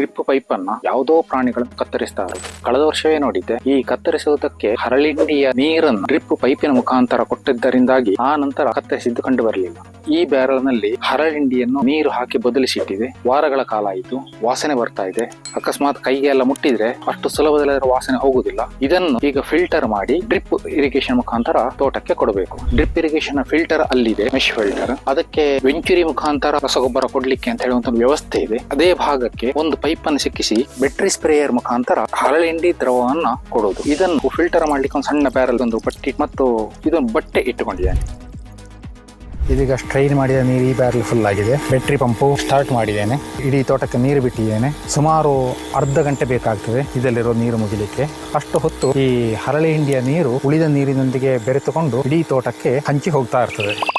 Drip pipe ಅನ್ನ ಯಾವುದೋ ಪ್ರಾಣಿಗಳನ್ನು ಕತ್ತರಿಸ್ತಾರೆ ಕಳೆದ ವರ್ಷವೇ ನೋಡಿದ್ದೆ, ಈ ಕತ್ತರಿಸುವುದಕ್ಕೆ ಹರಳಿಂಡಿಯ ನೀರನ್ನು ಡ್ರಿಪ್ ಪೈಪಿನ ಮುಖಾಂತರ ಕೊಟ್ಟಿದ್ದರಿಂದಾಗಿ ಆ ನಂತರ ಕತ್ತರಿಸಿದ್ದು ಕಂಡು ಬರಲಿಲ್ಲ. ಈ ಬ್ಯಾರಲ್ನಲ್ಲಿ ಹರಳಿಂಡಿಯನ್ನು ನೀರು ಹಾಕಿ ಬದಲಿಸಿಟ್ಟಿದೆ. ವಾರಗಳ ಕಾಲ ಆಯಿತು, ವಾಸನೆ ಬರ್ತಾ ಇದೆ. ಅಕಸ್ಮಾತ್ ಕೈಗೆ ಎಲ್ಲ ಮುಟ್ಟಿದ್ರೆ ಅಷ್ಟು ಸುಲಭದಲ್ಲಿ ವಾಸನೆ ಹೋಗುದಿಲ್ಲ ಇದನ್ನು ಈಗ ಫಿಲ್ಟರ್ ಮಾಡಿ ಡ್ರಿಪ್ ಇರಿಗೇಷನ್ ಮುಖಾಂತರ ತೋಟಕ್ಕೆ ಕೊಡಬೇಕು. ಡ್ರಿಪ್ ಇರಿಗೇಷನ್ ಫಿಲ್ಟರ್ ಅಲ್ಲಿದೆ, ಮೆಶ್ ಫಿಲ್ಟರ್. ಅದಕ್ಕೆ ವೆಂಚುರಿ ಮುಖಾಂತರ ರಸಗೊಬ್ಬರ ಕೊಡ್ಲಿಕ್ಕೆ ಅಂತ ಹೇಳುವಂತ ವ್ಯವಸ್ಥೆ ಇದೆ. ಅದೇ ಭಾಗಕ್ಕೆ ಒಂದು ಅನ್ನು ಸಿಕ್ಕಿಸಿ ಬೆಟ್ರಿ ಸ್ಪ್ರೇಯರ್ ಮುಖಾಂತರ ಹರಳೆಂಡಿ ದ್ರವವನ್ನ ಕೊಡುವುದು ಇದನ್ನು ಫಿಲ್ಟರ್ ಮಾಡ್ಲಿಕ್ಕೆ ಒಂದು ಸಣ್ಣ ಬ್ಯಾರಲ್ ಒಂದು ಬಟ್ಟೆ ಮತ್ತು ಇದೊಂದು ಬಟ್ಟೆ ಇಟ್ಟುಕೊಂಡಿದ್ದೇನೆ. ಇದೀಗ ಸ್ಟ್ರೈನ್ ಮಾಡಿದ ನೀರು ಈ ಬ್ಯಾರಲ್ ಫುಲ್ ಆಗಿದೆ. ಬ್ಯಾಟ್ರಿ ಪಂಪು ಸ್ಟಾರ್ಟ್ ಮಾಡಿದ್ದೇನೆ. ಇಡೀ ತೋಟಕ್ಕೆ ನೀರು ಬಿಟ್ಟಿದ್ದೇನೆ. ಸುಮಾರು ಅರ್ಧ ಗಂಟೆ ಬೇಕಾಗ್ತದೆ ಇದರಲ್ಲಿರೋ ನೀರು ಮುಗಿಲಿಕ್ಕೆ. ಅಷ್ಟು ಹೊತ್ತು ಈ ಹರಳೆ ಹಿಂಡಿಯ ನೀರು ಉಳಿದ ನೀರಿನೊಂದಿಗೆ ಬೆರೆತುಕೊಂಡು ಇಡೀ ತೋಟಕ್ಕೆ ಹಂಚಿ ಹೋಗ್ತಾ ಇರ್ತದೆ.